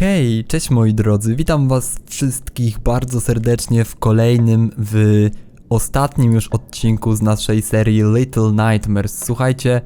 Hej, cześć moi drodzy, witam was wszystkich bardzo serdecznie w kolejnym, w ostatnim już odcinku z naszej serii Little Nightmares. Słuchajcie,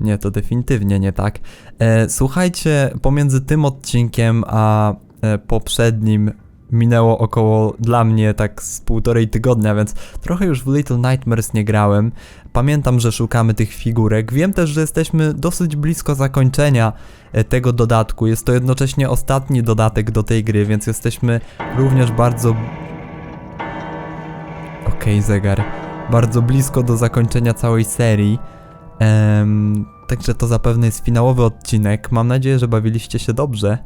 nie, to definitywnie nie tak. E, słuchajcie, pomiędzy tym odcinkiem a e, poprzednim minęło około dla mnie tak z półtorej tygodnia, więc trochę już w Little Nightmares nie grałem. Pamiętam, że szukamy tych figurek. Wiem też, że jesteśmy dosyć blisko zakończenia e, tego dodatku. Jest to jednocześnie ostatni dodatek do tej gry, więc jesteśmy również bardzo. Okej, zegar. Bardzo blisko do zakończenia całej serii. Także to zapewne jest finałowy odcinek. Mam nadzieję, że bawiliście się dobrze.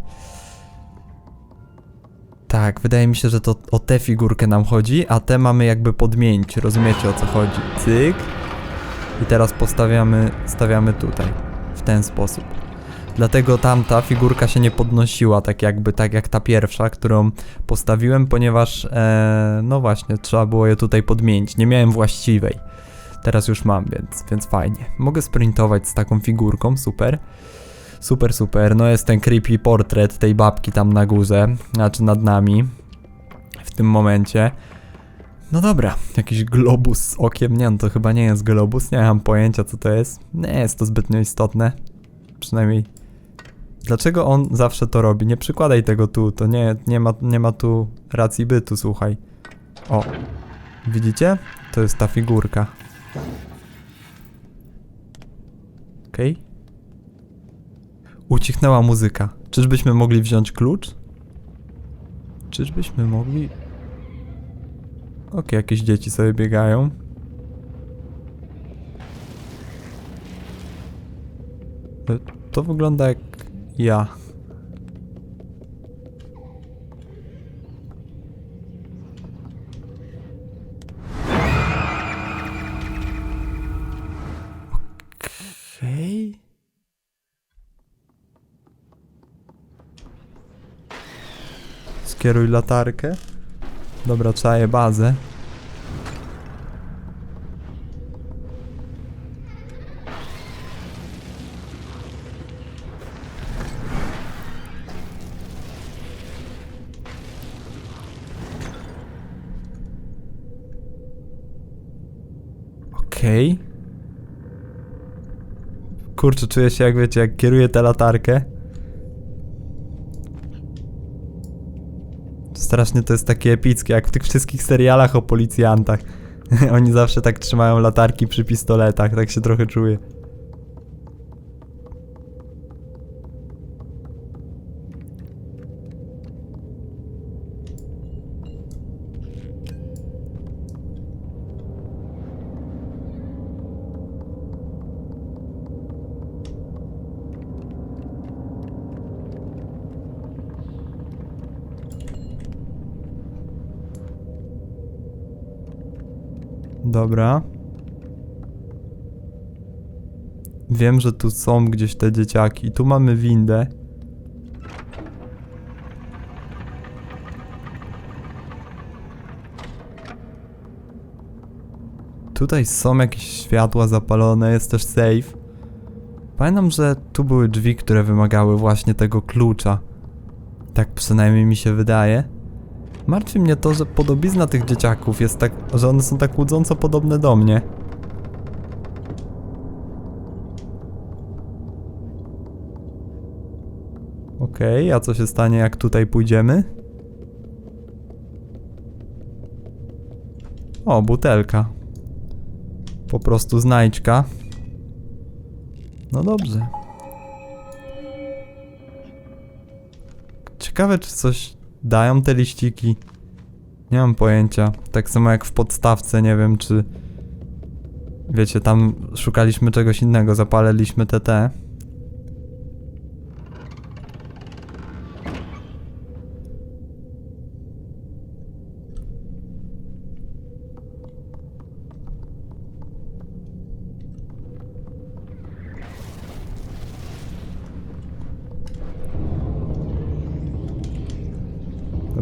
Tak, wydaje mi się, że to o tę figurkę nam chodzi, a te mamy jakby podmienić. Rozumiecie o co chodzi? Cyk. I teraz postawiamy, stawiamy tutaj. W ten sposób. Dlatego tamta figurka się nie podnosiła tak jakby, tak jak ta pierwsza, którą postawiłem, ponieważ, e, no właśnie, trzeba było je tutaj podmienić. Nie miałem właściwej. Teraz już mam, więc, więc fajnie. Mogę sprintować z taką figurką, super. Super, super. No jest ten creepy portret tej babki tam na górze, znaczy nad nami. W tym momencie. No dobra, jakiś globus z okiem. Nie, no to chyba nie jest globus, nie mam pojęcia co to jest. Nie jest to zbytnio istotne. Przynajmniej. Dlaczego on zawsze to robi? Nie przykładaj tego tu, to nie, nie, ma, nie ma tu racji bytu, słuchaj. O, widzicie? To jest ta figurka. Okej. Okay. Ucichnęła muzyka. Czyżbyśmy mogli wziąć klucz? Czyżbyśmy mogli... Okej, jakieś dzieci sobie biegają. E, To wygląda jak ja. Okej. Skieruj latarkę. Dobra, czaję bazę. Okej. Kurczę, czuję się jak wiecie, jak kieruję tę latarkę. Strasznie to jest takie epickie, jak w tych wszystkich serialach o policjantach. Oni zawsze tak trzymają latarki przy pistoletach, tak się trochę czuję. Dobra. Wiem, że tu są gdzieś te dzieciaki. Tu mamy windę. Tutaj są jakieś światła zapalone, jest też safe. Pamiętam, że tu były drzwi, które wymagały właśnie tego klucza. Tak przynajmniej mi się wydaje. Martwi mnie to, że podobizna tych dzieciaków jest tak, że one są tak łudząco podobne do mnie. Okej, a co się stanie jak tutaj pójdziemy? O, butelka. Po prostu znajdźka. No dobrze. Ciekawe, czy coś dają te liściki. Nie mam pojęcia. Tak samo jak w podstawce, nie wiem czy. Wiecie, tam szukaliśmy czegoś innego, zapaliliśmy TT.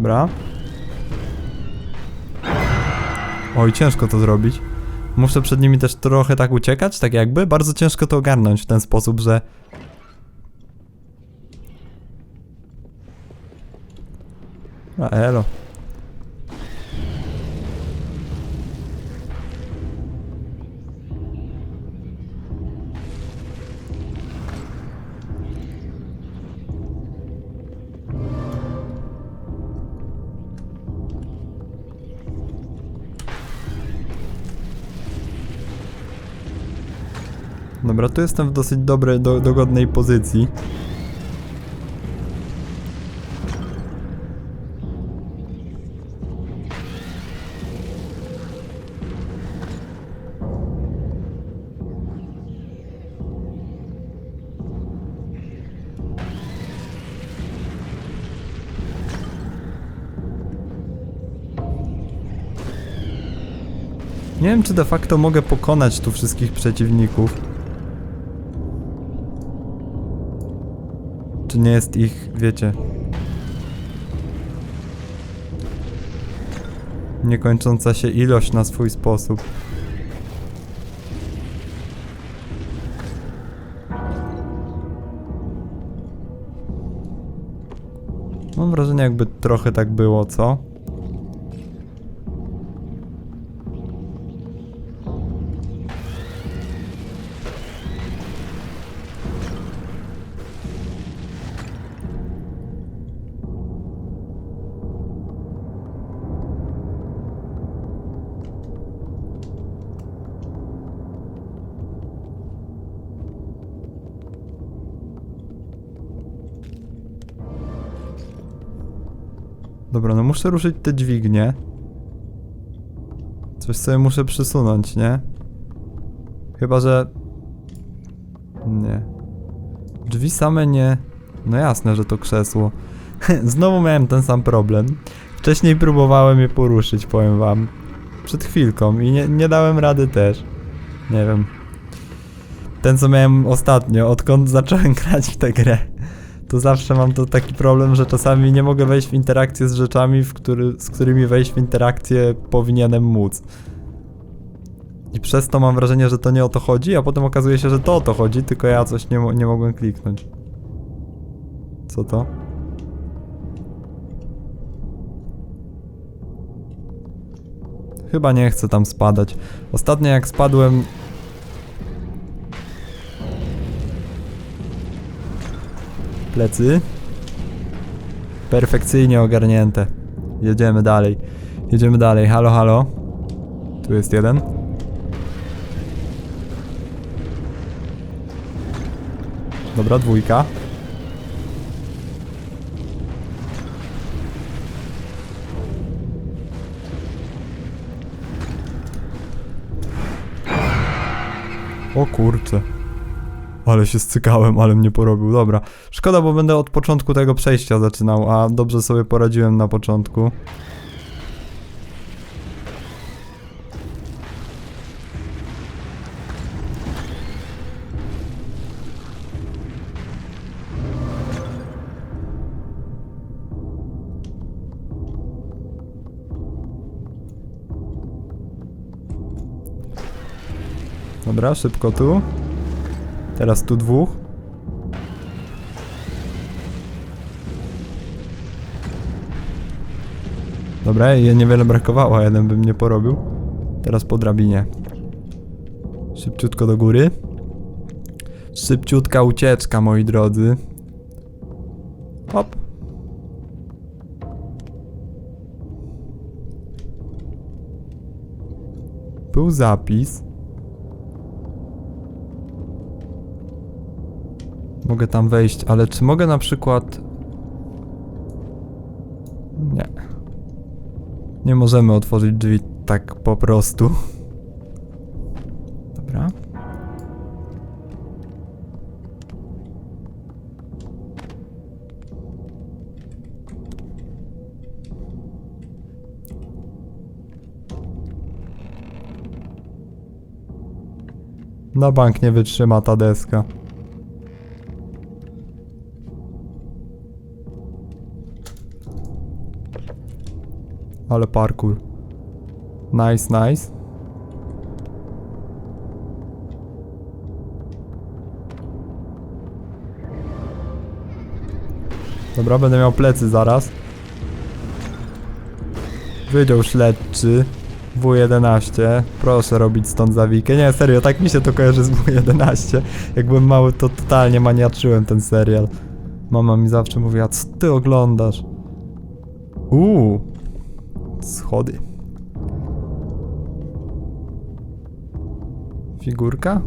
Dobra. Oj, ciężko to zrobić. Muszę przed nimi też trochę tak uciekać, tak jakby. Bardzo ciężko to ogarnąć w ten sposób, że... A, elo. Dobra, tu jestem w dosyć dobrej, do, dogodnej pozycji. Nie wiem, czy de facto mogę pokonać tu wszystkich przeciwników. Czy nie jest ich, wiecie... Niekończąca się ilość na swój sposób. Mam wrażenie, jakby trochę tak było, co? Dobra, no muszę ruszyć te dźwignie. Coś sobie muszę przysunąć, nie? Chyba, że... Nie. Drzwi same nie... No jasne, że to krzesło. Znowu miałem ten sam problem. Wcześniej próbowałem je poruszyć, powiem wam. Przed chwilką i nie, nie dałem rady też. Nie wiem. Ten co miałem ostatnio, odkąd zacząłem grać w tę grę to zawsze mam to taki problem, że czasami nie mogę wejść w interakcję z rzeczami, w który, z którymi wejść w interakcję powinienem móc. I przez to mam wrażenie, że to nie o to chodzi, a potem okazuje się, że to o to chodzi, tylko ja coś nie, nie mogłem kliknąć. Co to? Chyba nie chcę tam spadać. Ostatnio jak spadłem Plecy. Perfekcyjnie ogarnięte. Jedziemy dalej. Jedziemy dalej. Halo, halo. Tu jest jeden. Dobra, dwójka. O kurczę. Ale się stykałem, ale mnie porobił. Dobra. Szkoda, bo będę od początku tego przejścia zaczynał, a dobrze sobie poradziłem na początku. Dobra, szybko tu. Teraz tu dwóch. Dobra, je niewiele brakowało, jeden bym nie porobił. Teraz po drabinie. Szybciutko do góry. Szybciutka ucieczka, moi drodzy. Hop. Był zapis. Mogę tam wejść, ale czy mogę na przykład... Nie. Nie możemy otworzyć drzwi tak po prostu. Dobra. Na bank nie wytrzyma ta deska. Ale parkour. Nice, nice. Dobra, będę miał plecy zaraz. Wydział śledczy. W11. Proszę robić stąd zawikę. Nie, serio, tak mi się to kojarzy z W11. Jak byłem mały, to totalnie maniaczyłem ten serial. Mama mi zawsze mówiła, co ty oglądasz? Uuu. Schody. Figurka?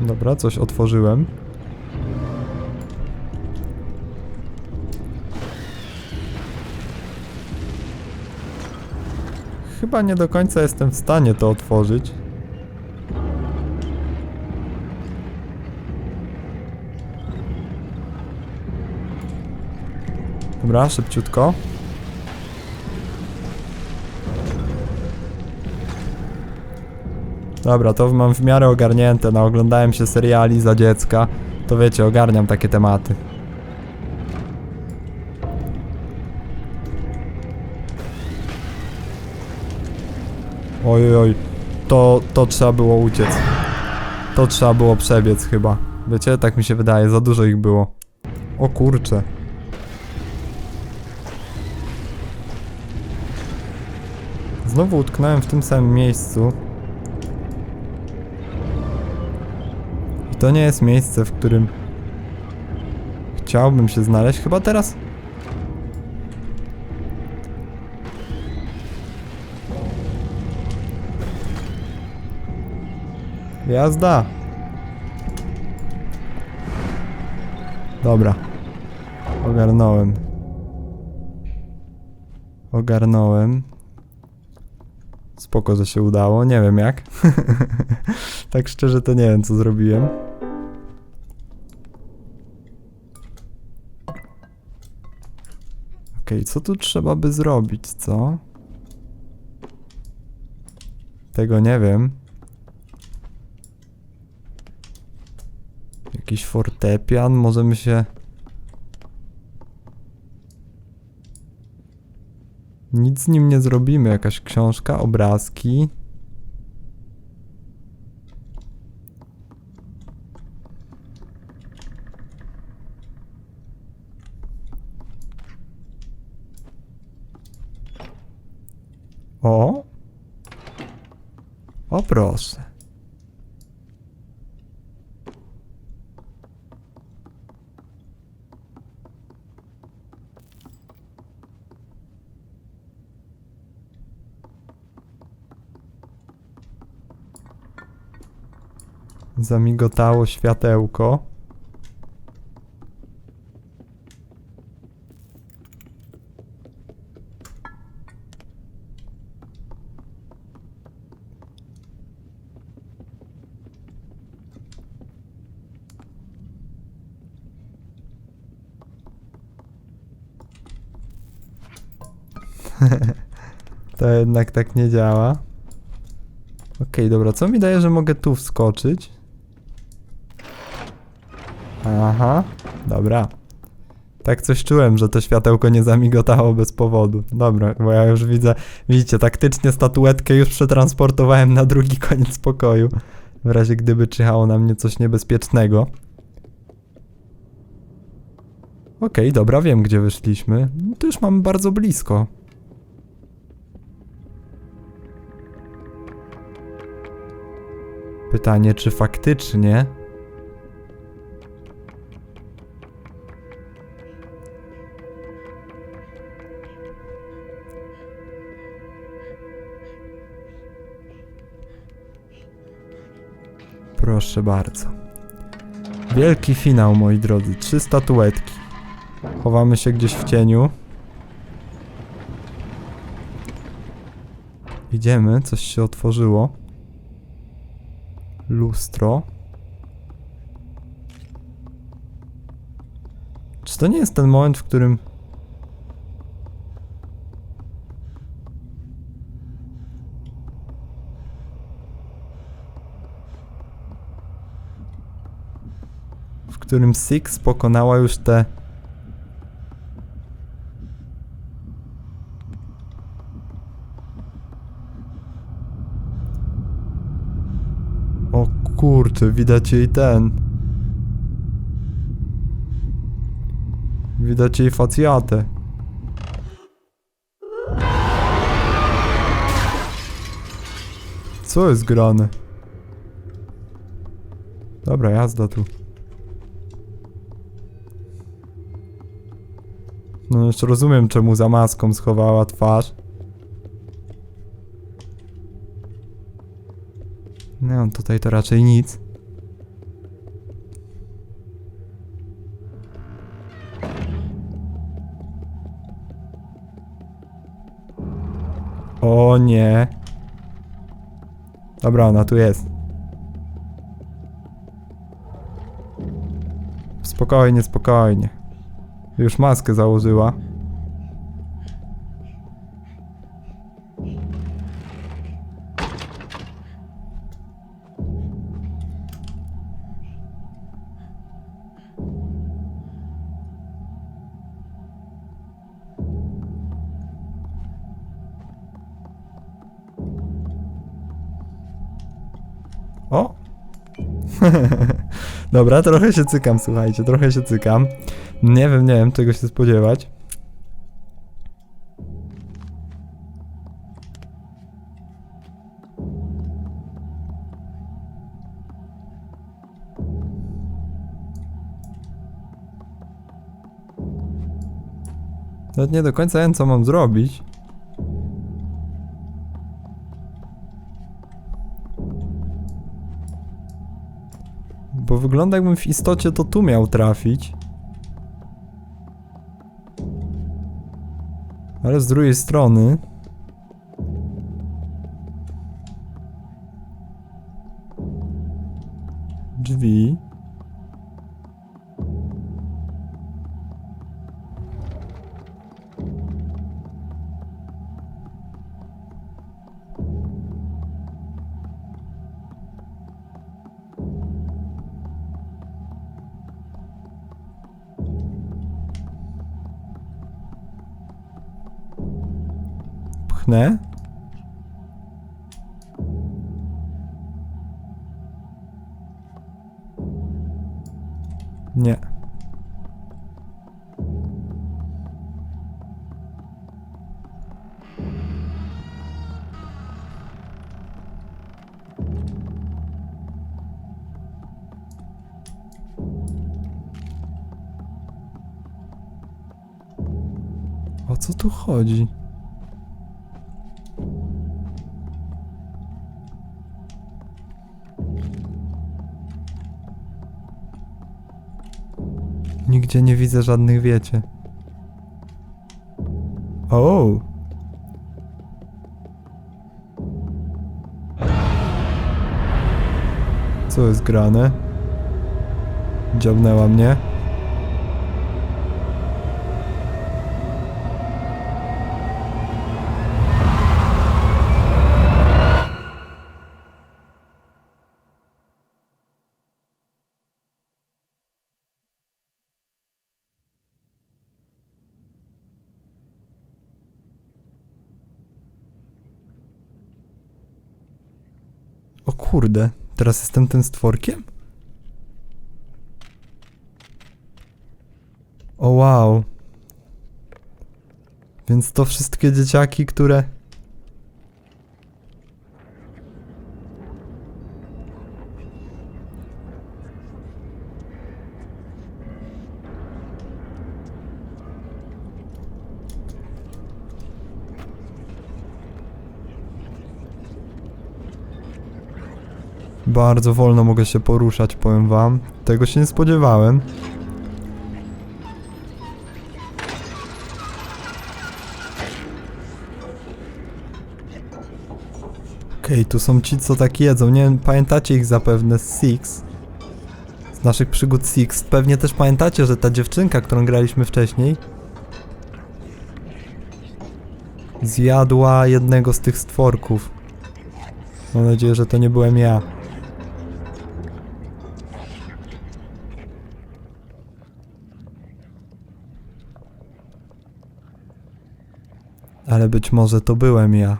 Dobra, coś otworzyłem. Chyba nie do końca jestem w stanie to otworzyć. Dobra, szybciutko. Dobra, to mam w miarę ogarnięte. No, oglądałem się seriali za dziecka. To wiecie, ogarniam takie tematy. Oj, oj. To, to trzeba było uciec. To trzeba było przebiec chyba. Wiecie, tak mi się wydaje, za dużo ich było. O kurcze. Znowu utknąłem w tym samym miejscu. I to nie jest miejsce, w którym chciałbym się znaleźć. Chyba teraz. Jazda. Dobra. Ogarnąłem. Ogarnąłem. Spoko, że się udało. Nie wiem jak. tak szczerze to nie wiem co zrobiłem. Okej, co tu trzeba by zrobić, co? Tego nie wiem. Jakiś fortepian, możemy się... Nic z nim nie zrobimy, jakaś książka, obrazki. O! O proszę. Zamigotało światełko. to jednak tak nie działa. Okej, dobra, co mi daje, że mogę tu wskoczyć? Aha, dobra. Tak coś czułem, że to światełko nie zamigotało bez powodu. Dobra, bo ja już widzę, widzicie, taktycznie statuetkę już przetransportowałem na drugi koniec pokoju. W razie gdyby czyhało na mnie coś niebezpiecznego. Okej, dobra, wiem gdzie wyszliśmy. Tu już mamy bardzo blisko. Pytanie, czy faktycznie Proszę bardzo. Wielki finał, moi drodzy. Trzy statuetki. Chowamy się gdzieś w cieniu. Idziemy, coś się otworzyło. Lustro. Czy to nie jest ten moment, w którym. W którym Six pokonała już te. O kurczę, widać jej ten. Widać jej facjatę. Co jest grane? Dobra, jazda tu. No już rozumiem, czemu za maską schowała twarz. No, tutaj to raczej nic. O nie. Dobra, ona tu jest. Spokojnie, spokojnie. Już maskę założyła. O! Dobra, trochę się cykam, słuchajcie, trochę się cykam. Nie wiem, nie wiem, czego się spodziewać. Nawet nie do końca wiem, co mam zrobić. Wygląda jakbym w istocie to tu miał trafić. Ale z drugiej strony... Drzwi. Pchnę. Nie. O co tu chodzi? Nigdzie nie widzę żadnych wiecie. O! Co jest grane? Dziabnęła mnie. Kurde, teraz jestem tym stworkiem? O wow. Więc to wszystkie dzieciaki, które... Bardzo wolno mogę się poruszać, powiem wam. Tego się nie spodziewałem. Okej, tu są ci, co tak jedzą. Nie wiem, pamiętacie ich zapewne z Six. Z naszych przygód Six. Pewnie też pamiętacie, że ta dziewczynka, którą graliśmy wcześniej, zjadła jednego z tych stworków. Mam nadzieję, że to nie byłem ja. ale być może to byłem ja.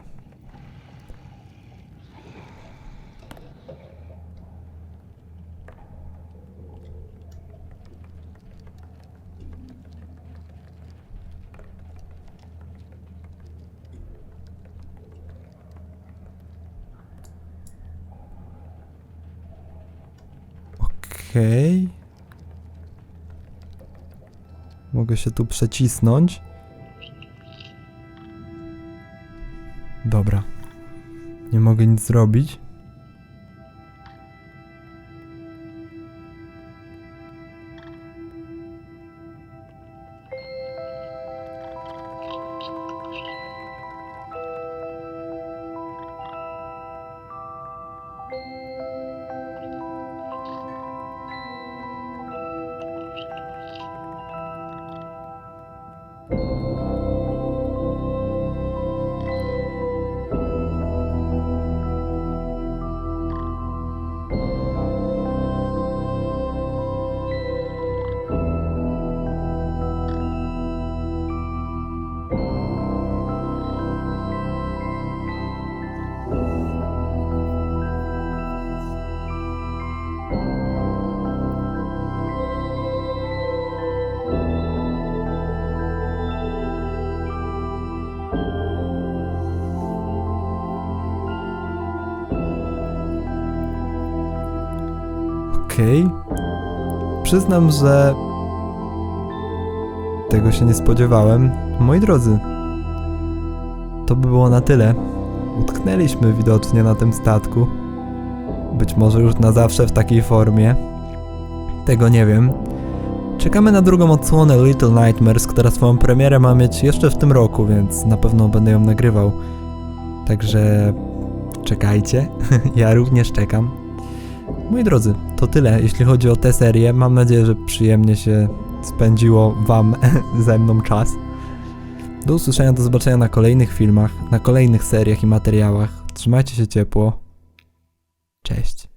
Okay. Mogę się tu przecisnąć. Dobra. Nie mogę nic zrobić. Okej. Przyznam, że tego się nie spodziewałem. Moi drodzy, to by było na tyle. Utknęliśmy widocznie na tym statku. Być może już na zawsze w takiej formie. Tego nie wiem. Czekamy na drugą odsłonę Little Nightmares, która swoją premierę ma mieć jeszcze w tym roku, więc na pewno będę ją nagrywał. Także czekajcie. ja również czekam. Moi drodzy, to tyle, jeśli chodzi o tę serię. Mam nadzieję, że przyjemnie się spędziło Wam ze mną czas. Do usłyszenia, do zobaczenia na kolejnych filmach, na kolejnych seriach i materiałach. Trzymajcie się ciepło. Cześć.